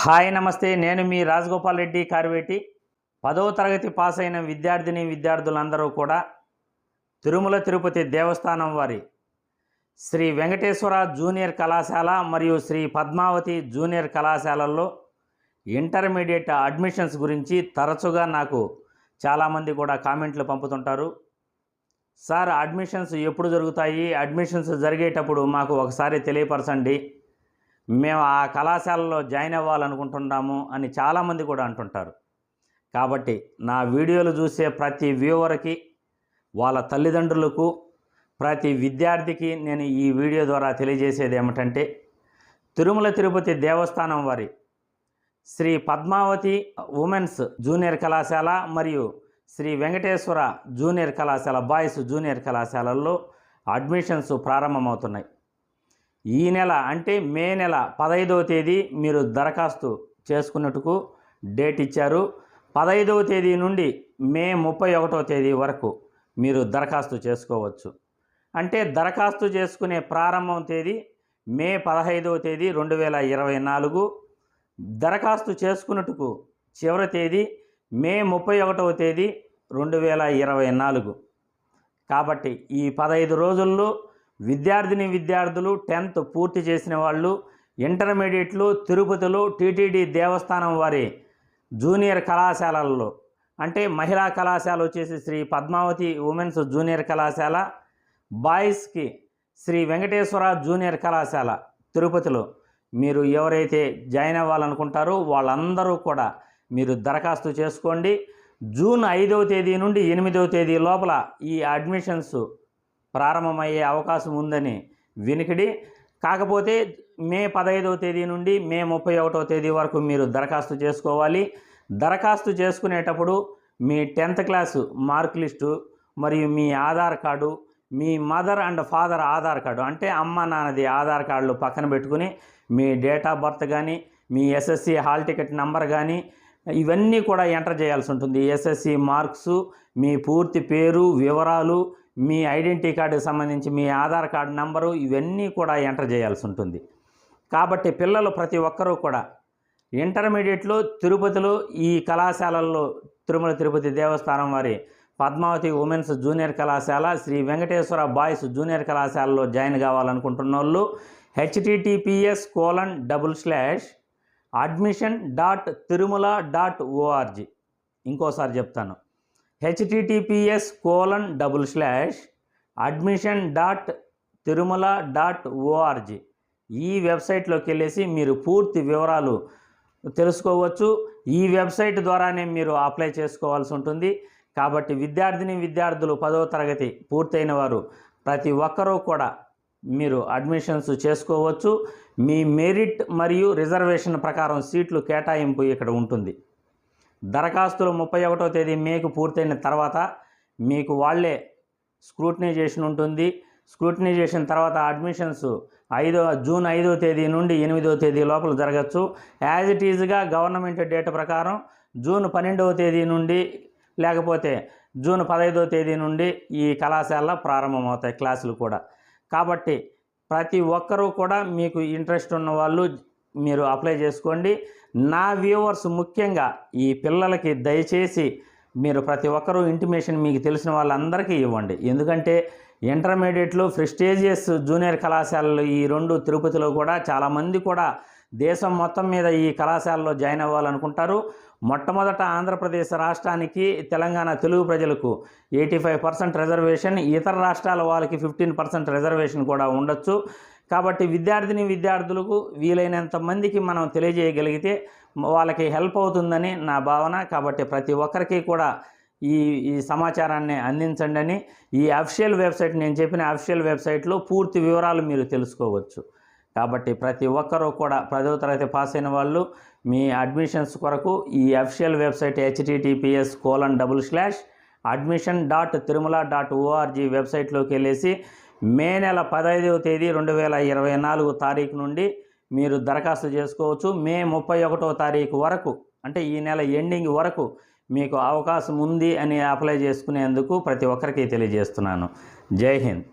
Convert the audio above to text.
Hi నమస్తే. నేను మీ రాజగోపాల్ రెడ్డి కార్వేటి. పదవ తరగతి పాస్ అయిన విద్యార్థిని విద్యార్థులందరూ కూడా తిరుమల తిరుపతి దేవస్థానం వారి శ్రీ వెంకటేశ్వర జూనియర్ కళాశాల మరియు శ్రీ పద్మావతి జూనియర్ కళాశాలల్లో ఇంటర్మీడియట్ అడ్మిషన్స్ గురించి తరచుగా నాకు చాలామంది కూడా కామెంట్లు పంపుతుంటారు. సార్ అడ్మిషన్స్ ఎప్పుడు జరుగుతాయి? అడ్మిషన్స్ జరిగేటప్పుడు మాకు ఒకసారి తెలియపరచండి. మేము ఆ కళాశాలలో జాయిన్ అవ్వాలనుకుంటున్నాము అని చాలామంది కూడా అంటుంటారు. కాబట్టి నా వీడియోలు చూసే ప్రతి వ్యూవర్కి వాళ్ళ తల్లిదండ్రులకు ప్రతి విద్యార్థికి నేను ఈ వీడియో ద్వారా తెలియజేసేది ఏమిటంటే తిరుమల తిరుపతి దేవస్థానం వారి శ్రీ పద్మావతి ఉమెన్స్ జూనియర్ కళాశాల మరియు శ్రీ వెంకటేశ్వర జూనియర్ కళాశాల బాయ్స్ జూనియర్ కళాశాలల్లో అడ్మిషన్స్ ప్రారంభమవుతున్నాయి. ఈ నెల అంటే మే నెల పదహైదవ తేదీ మీరు దరఖాస్తు చేసుకున్నట్టుకు డేట్ ఇచ్చారు. పదహైదవ తేదీ నుండి మే ముప్పై ఒకటో తేదీ వరకు మీరు దరఖాస్తు చేసుకోవచ్చు. అంటే దరఖాస్తు చేసుకునే ప్రారంభం తేదీ మే పదహైదవ తేదీ రెండు వేల ఇరవై నాలుగు. దరఖాస్తు చేసుకున్నట్టుకు చివరి తేదీ మే ముప్పై ఒకటవ తేదీ రెండు వేల ఇరవై నాలుగు. కాబట్టి ఈ పదహైదు రోజుల్లో విద్యార్థిని విద్యార్థులు టెన్త్ పూర్తి చేసిన వాళ్ళు ఇంటర్మీడియట్లు తిరుపతిలో టీటీడీ దేవస్థానం వారి జూనియర్ కళాశాలల్లో. అంటే మహిళా కళాశాల వచ్చేసి శ్రీ పద్మావతి ఉమెన్స్ జూనియర్ కళాశాల బాయ్స్కి శ్రీ వెంకటేశ్వర జూనియర్ కళాశాల తిరుపతిలో. మీరు ఎవరైతే జాయిన్ అవ్వాలనుకుంటారో వాళ్ళందరూ కూడా మీరు దరఖాస్తు చేసుకోండి. జూన్ ఐదవ తేదీ నుండి ఎనిమిదవ తేదీ లోపల ఈ అడ్మిషన్స్ ప్రారంభమయ్యే అవకాశం ఉందని వినికిడి. కాకపోతే మే పదహైదవ తేదీ నుండి మే ముప్పై ఒకటవ తేదీ వరకు మీరు దరఖాస్తు చేసుకోవాలి. దరఖాస్తు చేసుకునేటప్పుడు మీ టెన్త్ క్లాసు మార్క్ లిస్టు మరియు మీ Aadhaar card me mother and father Aadhaar card అంటే అమ్మ నాన్నది ఆధార్ కార్డులు పక్కన పెట్టుకుని మీ డేట్ ఆఫ్ బర్త్ కానీ మీ ఎస్ఎస్సి హాల్ టికెట్ నంబర్ కానీ ఇవన్నీ కూడా ఎంటర్ చేయాల్సి ఉంటుంది. ఎస్ఎస్సి మార్క్స్ మీ పూర్తి పేరు వివరాలు మీ ఐడెంటిటీ కార్డుకి సంబంధించి మీ ఆధార్ కార్డు నంబరు ఇవన్నీ కూడా ఎంటర్ చేయాల్సి ఉంటుంది. కాబట్టి పిల్లలు ప్రతి ఒక్కరూ కూడా ఇంటర్మీడియట్లో తిరుపతిలో ఈ కళాశాలల్లో తిరుమల తిరుపతి దేవస్థానం వారి పద్మావతి ఉమెన్స్ జూనియర్ కళాశాల శ్రీ వెంకటేశ్వర బాయ్స్ జూనియర్ కళాశాలలో జాయిన్ కావాలనుకుంటున్న వాళ్ళు HTTPS colon double slash admission dot Tirumala dot ORG ఇంకోసారి చెప్తాను. HTTPS colon double slash admission dot Tirumala dot ORG ఈ వెబ్సైట్లోకి వెళ్ళేసి మీరు పూర్తి వివరాలు తెలుసుకోవచ్చు. ఈ వెబ్సైట్ ద్వారానే మీరు అప్లై చేసుకోవాల్సి ఉంటుంది. కాబట్టి విద్యార్థిని విద్యార్థులు పదవ తరగతి పూర్తయిన వారు ప్రతి ఒక్కరూ కూడా మీరు అడ్మిషన్స్ చేసుకోవచ్చు. మీ మెరిట్ మరియు రిజర్వేషన్ ప్రకారం సీట్లు కేటాయింపు ఇక్కడ ఉంటుంది. దరఖాస్తులు ముప్పై ఒకటో తేదీ మేకు పూర్తయిన తర్వాత మీకు వాళ్ళే స్క్రూటినైజేషన్ ఉంటుంది. స్క్రూటినైజేషన్ తర్వాత అడ్మిషన్స్ ఐదో జూన్ ఐదో తేదీ నుండి ఎనిమిదో తేదీ లోపల జరగచ్చు. యాజ్ ఇట్ ఈజ్గా గవర్నమెంట్ డేట్ ప్రకారం జూన్ పన్నెండవ తేదీ నుండి లేకపోతే జూన్ పదహైదో తేదీ నుండి ఈ కళాశాల ప్రారంభమవుతాయి క్లాసులు కూడా. కాబట్టి ప్రతి ఒక్కరూ కూడా మీకు ఇంట్రెస్ట్ ఉన్న వాళ్ళు మీరు అప్లై చేసుకోండి. నా వ్యూవర్స్ ముఖ్యంగా ఈ పిల్లలకి దయచేసి మీరు ప్రతి ఒక్కరూ ఇంటిమేషన్ మీకు తెలిసిన వాళ్ళందరికీ ఇవ్వండి. ఎందుకంటే ఇంటర్మీడియట్లో ఫ్రెస్టేజియస్ జూనియర్ కళాశాలలు ఈ రెండు తిరుపతిలో కూడా చాలామంది కూడా దేశం మొత్తం మీద ఈ కళాశాలలో జాయిన్ అవ్వాలనుకుంటారు. మొట్టమొదట ఆంధ్రప్రదేశ్ రాష్ట్రానికి తెలంగాణ తెలుగు ప్రజలకు ఎయిటీ ఫైవ్ పర్సెంట్ రిజర్వేషన్ ఇతర రాష్ట్రాల వాళ్ళకి ఫిఫ్టీన్ పర్సెంట్ రిజర్వేషన్ కూడా ఉండొచ్చు. కాబట్టి విద్యార్థిని విద్యార్థులకు వీలైనంత మందికి మనం తెలియజేయగలిగితే వాళ్ళకి హెల్ప్ అవుతుందని నా భావన. కాబట్టి ప్రతి ఒక్కరికి కూడా ఈ ఈ సమాచారాన్ని అందించండి అని ఈ అఫిషియల్ వెబ్సైట్ నేను చెప్పిన అఫిషియల్ వెబ్సైట్లో పూర్తి వివరాలు మీరు తెలుసుకోవచ్చు. కాబట్టి ప్రతి ఒక్కరూ కూడా పదవ తరగతి పాస్ అయిన వాళ్ళు మీ అడ్మిషన్స్ కొరకు ఈ official website HTTPS colon double slash admission dot Tirumala dot ORG వెబ్సైట్లోకి వెళ్ళేసి మే నెల పదహైదవ తేదీ రెండు వేల ఇరవై నాలుగు తారీఖు నుండి మీరు దరఖాస్తు చేసుకోవచ్చు. మే ముప్పై ఒకటో తారీఖు వరకు అంటే ఈ నెల ఎండింగ్ వరకు మీకు అవకాశం ఉంది అని అప్లై చేసుకునేందుకు ప్రతి ఒక్కరికి తెలియజేస్తున్నాను. జై హింద్.